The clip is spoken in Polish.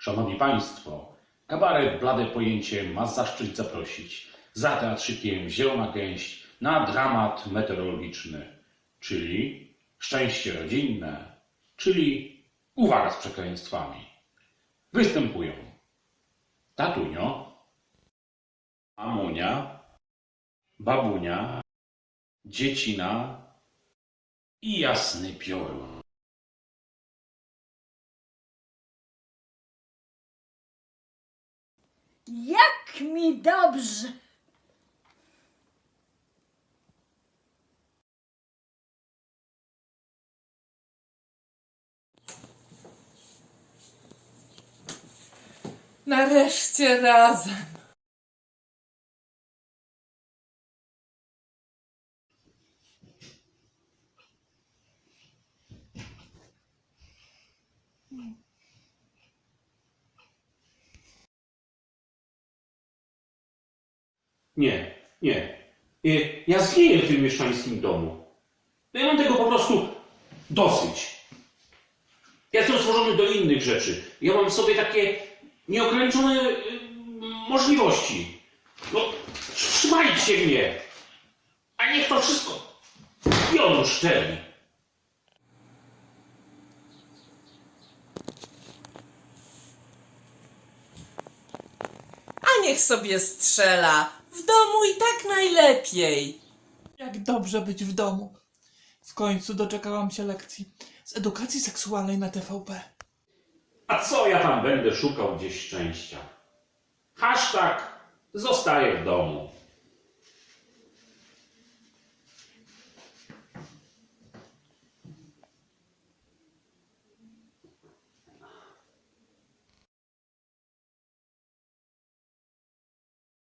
Szanowni Państwo, kabaret Blade Pojęcie ma zaszczyt zaprosić za teatrzykiem Zielona Gęść na dramat meteorologiczny, czyli Szczęście Rodzinne, czyli Uwaga z przekleństwami. Występują Tatunio, Amunia, Babunia, Dziecina i Jasny Piorun. Jak mi dobrze! Nareszcie razem. Nie, nie. Y, Ja zgniję w tym mieszczańskim domu. Ja mam tego po prostu dosyć. Ja jestem stworzony do innych rzeczy. Ja mam w sobie takie nieograniczone y, możliwości. No, trzymajcie mnie. A niech to wszystko pionu szczeli. A niech sobie strzela. W domu i tak najlepiej. Jak dobrze być w domu. W końcu doczekałam się lekcji z edukacji seksualnej na TVP. A co ja tam będę szukał gdzieś szczęścia? Hashtag zostaję w domu.